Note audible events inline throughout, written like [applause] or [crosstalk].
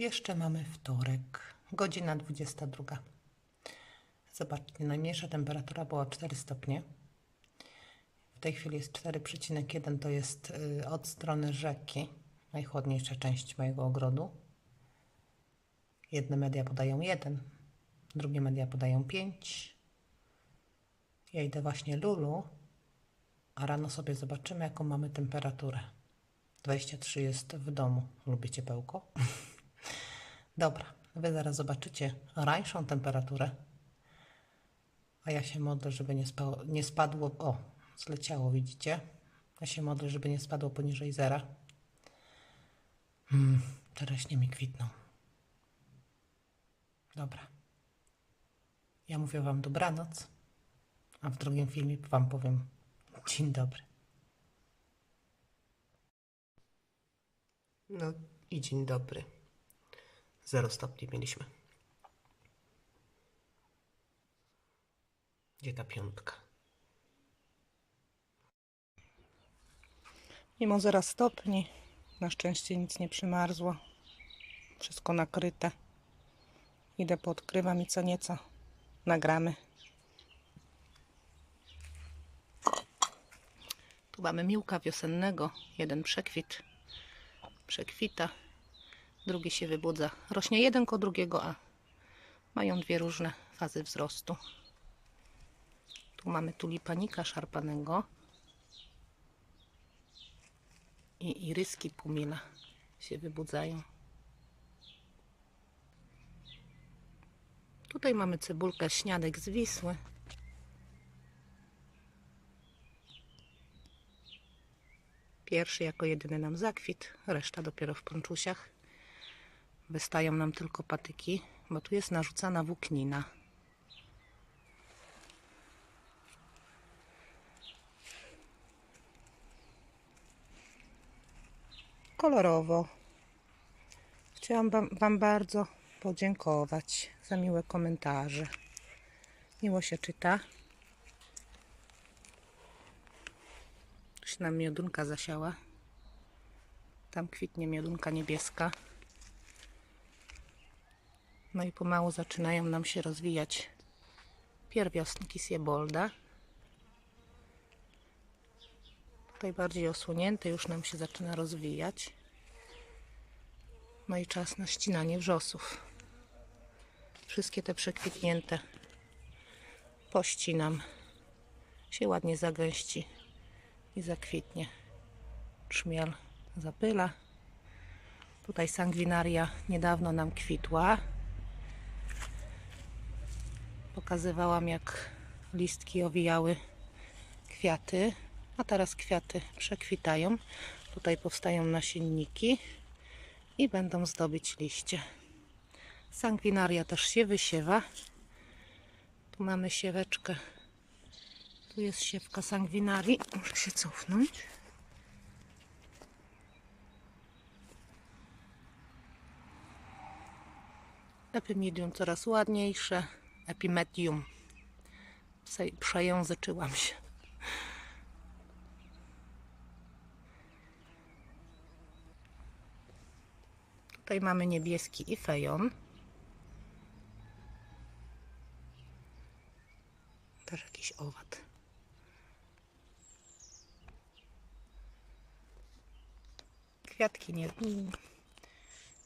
Jeszcze mamy wtorek, godzina 22. Zobaczcie, najmniejsza temperatura była 4 stopnie. W tej chwili jest 4,1, to jest y, od strony rzeki, najchłodniejsza część mojego ogrodu. Jedne media podają 1, drugie media podają 5. Ja idę właśnie Lulu, a rano sobie zobaczymy, jaką mamy temperaturę. 23 jest w domu. Lubię ciepełko. [laughs] Dobra, wy zaraz zobaczycie rańszą temperaturę. A ja się modlę, żeby nie, spało, nie spadło. O, zleciało, widzicie? Ja się modlę, żeby nie spadło poniżej zera. Hmm, czereśnie mi kwitną. Dobra. Ja mówię Wam dobranoc, a w drugim filmie Wam powiem dzień dobry. No i dzień dobry. Zero stopni mieliśmy. Gdzie ta piątka? Mimo zera stopni, na szczęście nic nie przymarzło. Wszystko nakryte. Idę podkrywam i co nieco nagramy. Tu mamy miłka wiosennego. Jeden przekwit. Przekwita. Drugi się wybudza. Rośnie jeden ko drugiego, a mają dwie różne fazy wzrostu. Tu mamy tulipanika szarpanego. i iryski pumila się wybudzają. Tutaj mamy cebulkę śniadek z Wisły. Pierwszy jako jedyny nam zakwit, reszta dopiero w ponczusiach. Wystają nam tylko patyki, bo tu jest narzucana włóknina. kolorowo. Chciałam wam, wam bardzo podziękować za miłe komentarze. Miło się czyta. Tu się nam miodunka zasiała. Tam kwitnie miodunka niebieska. No i pomału zaczynają nam się rozwijać pierwiosnki Siebolda. Tutaj bardziej osłonięte już nam się zaczyna rozwijać. No i czas na ścinanie wrzosów. Wszystkie te przekwitnięte pościnam. Się ładnie zagęści i zakwitnie. Trzmiel zapyla. Tutaj sangwinaria niedawno nam kwitła. Pokazywałam jak listki owijały kwiaty a teraz kwiaty przekwitają. Tutaj powstają nasienniki i będą zdobyć liście. Sangwinaria też się wysiewa. Tu mamy sieweczkę. Tu jest siewka sangwinarii. Muszę się cofnąć. Epimedium coraz ładniejsze. Epimedium. Przejęzyczyłam się. Tutaj mamy niebieski i fejon. Też jakiś owad. Kwiatki nie,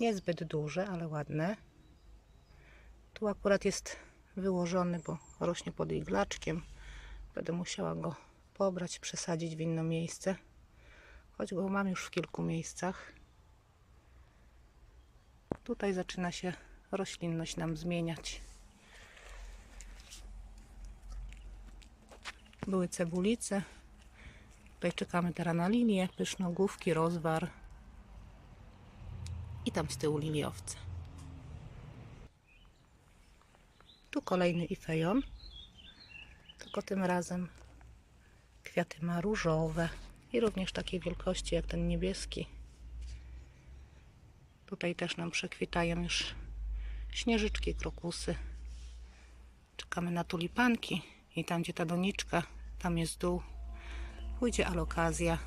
niezbyt duże, ale ładne. Tu akurat jest wyłożony, bo rośnie pod iglaczkiem. Będę musiała go pobrać, przesadzić w inne miejsce. Choć go mam już w kilku miejscach. Tutaj zaczyna się roślinność nam zmieniać. Były cebulice. Tutaj czekamy teraz na linię, pysznogłówki, rozwar. I tam z tyłu liliowce. Tu kolejny ifejon. Tylko tym razem kwiaty ma różowe i również takiej wielkości jak ten niebieski. Tutaj też nam przekwitają już śnieżyczki, krokusy. Czekamy na tulipanki i tam gdzie ta doniczka, tam jest dół. Pójdzie alokazja.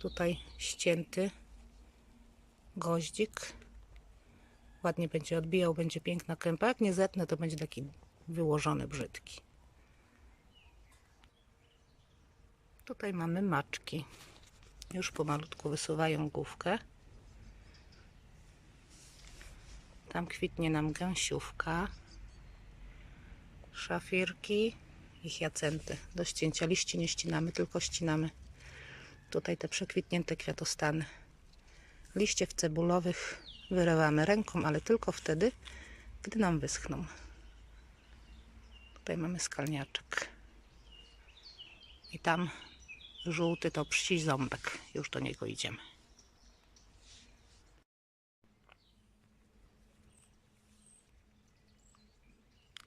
Tutaj ścięty goździk. Ładnie będzie odbijał, będzie piękna kępa. Jak nie zetnę, to będzie taki wyłożony, brzydki. Tutaj mamy maczki. Już pomalutku wysuwają główkę. Tam kwitnie nam gęsiówka, szafirki i hiacenty. Do ścięcia liści nie ścinamy, tylko ścinamy tutaj te przekwitnięte kwiatostany. Liście w cebulowych wyrywamy ręką, ale tylko wtedy, gdy nam wyschną. Tutaj mamy skalniaczek. I tam żółty to psi ząbek. Już do niego idziemy.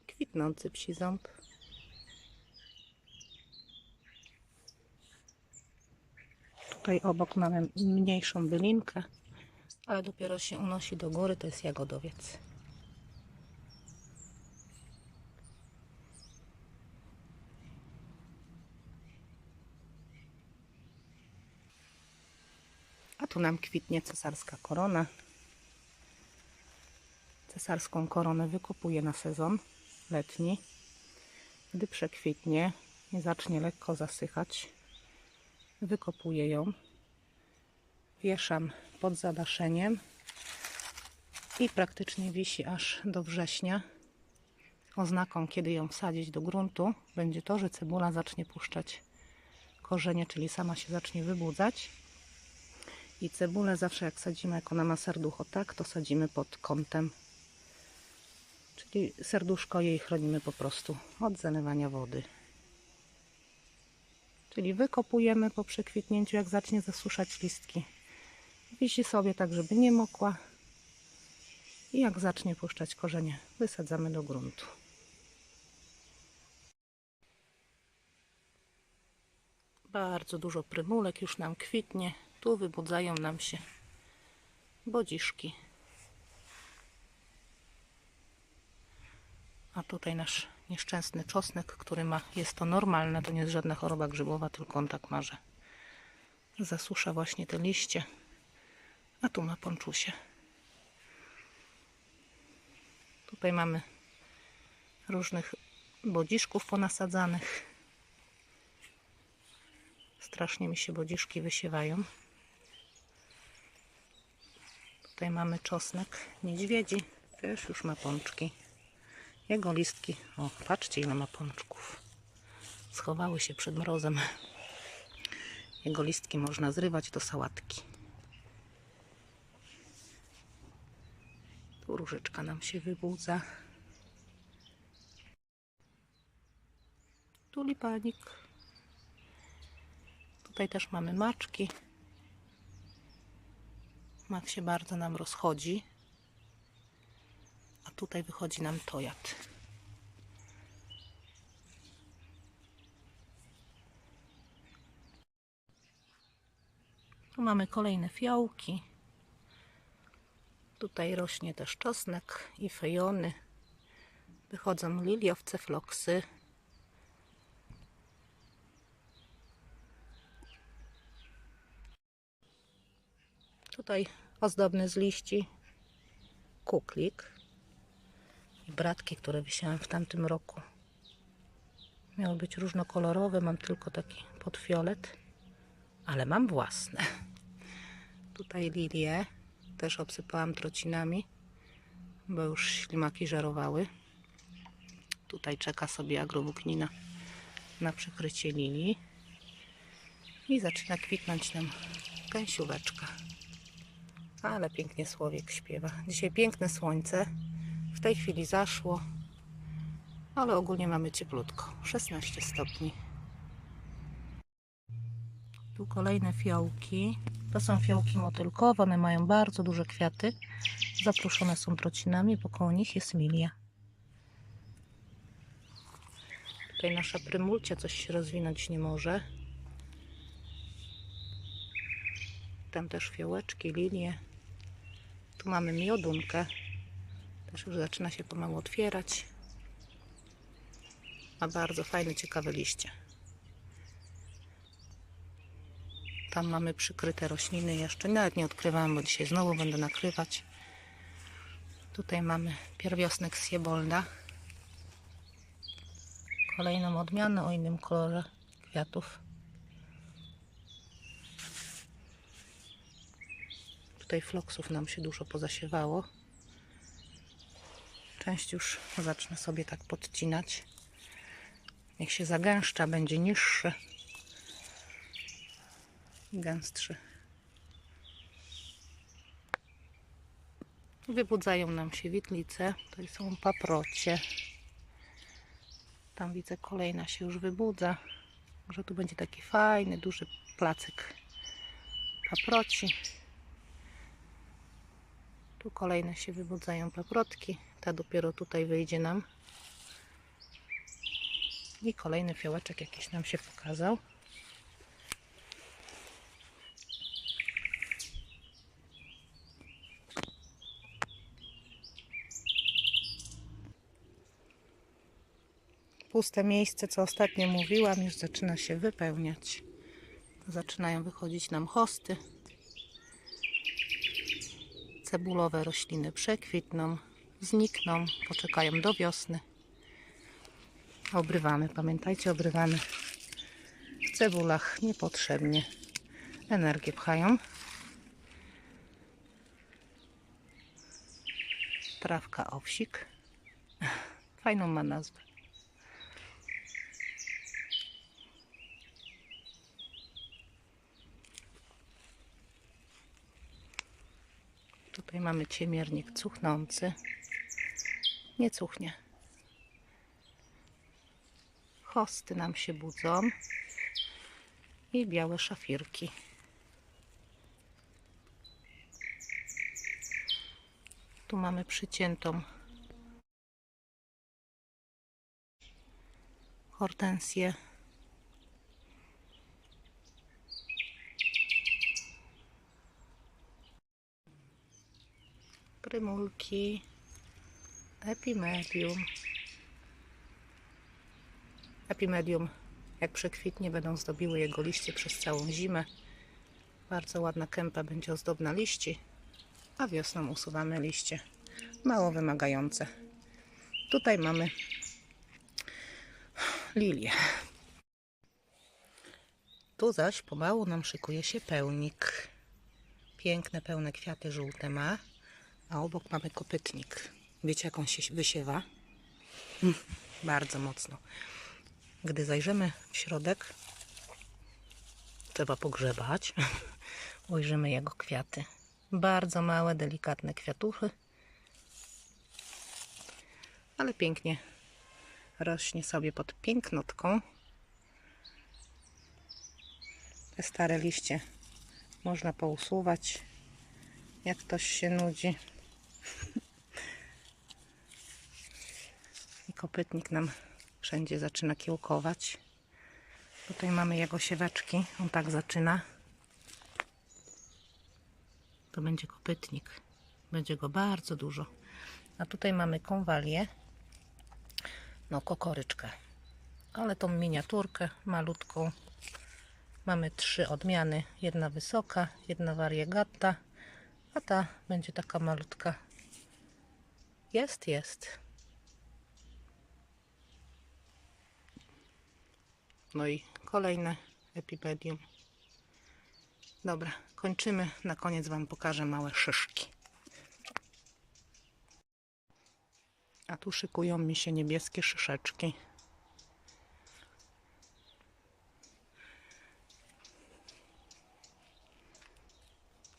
Kwitnący psi ząb. Tutaj obok mamy mniejszą bylinkę, ale dopiero się unosi do góry, to jest jagodowiec. A tu nam kwitnie cesarska korona. Cesarską koronę wykupuję na sezon letni. Gdy przekwitnie i zacznie lekko zasychać, wykopuję ją, wieszam pod zadaszeniem i praktycznie wisi aż do września. Oznaką, kiedy ją wsadzić do gruntu, będzie to, że cebula zacznie puszczać korzenie, czyli sama się zacznie wybudzać. I cebulę zawsze jak sadzimy, jak ona ma serducho, tak, to sadzimy pod kątem. Czyli serduszko jej chronimy po prostu od zalewania wody. Czyli wykopujemy po przekwitnięciu, jak zacznie zasuszać listki. Wisi sobie tak, żeby nie mokła. I jak zacznie puszczać korzenie, wysadzamy do gruntu. Bardzo dużo prymulek już nam kwitnie. Tu wybudzają nam się bodziszki. A tutaj nasz nieszczęsny czosnek, który ma, jest to normalne, to nie jest żadna choroba grzybowa, tylko on tak ma, że zasusza właśnie te liście. A tu ma ponczusie. Tutaj mamy różnych bodziszków ponasadzanych. Strasznie mi się bodziszki wysiewają. Tutaj mamy czosnek niedźwiedzi. Też już ma pączki. Jego listki, o patrzcie ile ma pączków. Schowały się przed mrozem. Jego listki można zrywać do sałatki. Różyczka nam się wybudza. Tulipanik. Tutaj też mamy maczki. Mak się bardzo nam rozchodzi. A tutaj wychodzi nam tojat. Tu mamy kolejne fiołki. Tutaj rośnie też czosnek i fejony. Wychodzą liliowce, floksy. Tutaj ozdobny z liści kuklik i bratki, które wisiałem w tamtym roku. Miały być różnokolorowe, mam tylko taki podfiolet, ale mam własne. Tutaj lilie też obsypałam trocinami, bo już ślimaki żerowały. Tutaj czeka sobie agrowłóknina na przykrycie lilii. I zaczyna kwitnąć nam gęsióweczka. Ale pięknie słowiek śpiewa. Dzisiaj piękne słońce. W tej chwili zaszło, ale ogólnie mamy cieplutko. 16 stopni. Tu kolejne fiołki. To są fiołki motylkowe. One mają bardzo duże kwiaty. Zapruszone są trocinami. Wokoło nich jest lilia. Tutaj nasza prymulcia coś się rozwinąć nie może. Tam też fiołeczki, lilie. Tu mamy miodunkę. Też już zaczyna się pomału otwierać. Ma bardzo fajne, ciekawe liście. Tam mamy przykryte rośliny jeszcze. Nawet nie odkrywałam, bo dzisiaj znowu będę nakrywać. Tutaj mamy pierwiosnek z Jebolda. Kolejną odmianę o innym kolorze kwiatów. Tutaj floksów nam się dużo pozasiewało. Część już zacznę sobie tak podcinać. Niech się zagęszcza, będzie niższy gęstszy. Wybudzają nam się witlice. Tutaj są paprocie. Tam widzę kolejna się już wybudza. Może tu będzie taki fajny, duży placek paproci. Tu kolejne się wybudzają paprotki. Ta dopiero tutaj wyjdzie nam. I kolejny fiołeczek jakiś nam się pokazał. Puste miejsce, co ostatnio mówiłam, już zaczyna się wypełniać. Zaczynają wychodzić nam hosty. Cebulowe rośliny przekwitną, znikną, poczekają do wiosny. Obrywamy, pamiętajcie, obrywamy w cebulach niepotrzebnie. Energię pchają. Trawka owsik. Fajną ma nazwę. Tutaj mamy ciemiernik cuchnący. Nie cuchnie. Chosty nam się budzą. I białe szafirki. Tu mamy przyciętą hortensję. Prymulki. Epimedium. Epimedium, jak przekwitnie, będą zdobiły jego liście przez całą zimę. Bardzo ładna kępa będzie ozdobna liści, a wiosną usuwamy liście mało wymagające. Tutaj mamy lilię. Tu zaś pomału nam szykuje się pełnik. Piękne, pełne kwiaty żółte ma, a obok mamy kopytnik. Wiecie, jak on się wysiewa? Mm, Bardzo mocno. Gdy zajrzymy w środek, trzeba pogrzebać. [laughs] Ujrzymy jego kwiaty. Bardzo małe, delikatne kwiatuchy, ale pięknie rośnie sobie pod pięknotką. Te stare liście można pousuwać, jak ktoś się nudzi. Kopytnik nam wszędzie zaczyna kiełkować. Tutaj mamy jego sieweczki. On tak zaczyna. To będzie kopytnik. Będzie go bardzo dużo. A tutaj mamy konwalię. No, kokoryczkę. Ale tą miniaturkę malutką. Mamy trzy odmiany. Jedna wysoka, jedna variegata, a ta będzie taka malutka. Jest, jest. No i kolejne epipedium. Dobra, kończymy. Na koniec Wam pokażę małe szyszki. A tu szykują mi się niebieskie szyszeczki.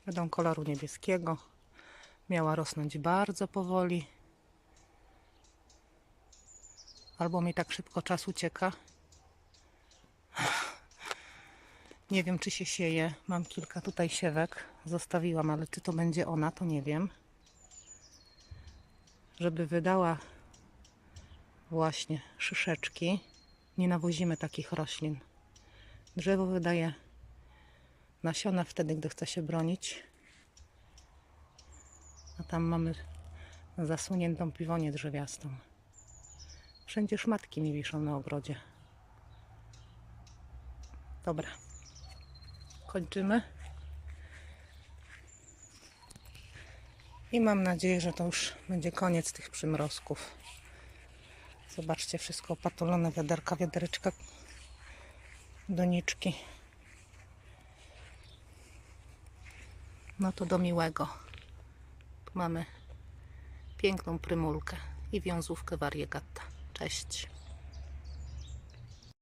Będą koloru niebieskiego. Miała rosnąć bardzo powoli. Albo mi tak szybko czas ucieka. Nie wiem, czy się sieje. Mam kilka tutaj siewek. Zostawiłam, ale czy to będzie ona, to nie wiem. Żeby wydała właśnie szyszeczki, nie nawozimy takich roślin. Drzewo wydaje nasiona wtedy, gdy chce się bronić. A tam mamy zasuniętą piwonię drzewiastą. Wszędzie szmatki mi wiszą na ogrodzie. Dobra. Kończymy. I mam nadzieję, że to już będzie koniec tych przymrozków. Zobaczcie, wszystko opatulone, wiaderka, wiadereczka, doniczki. No to do miłego. Tu mamy piękną prymulkę i wiązówkę wariegata. Cześć.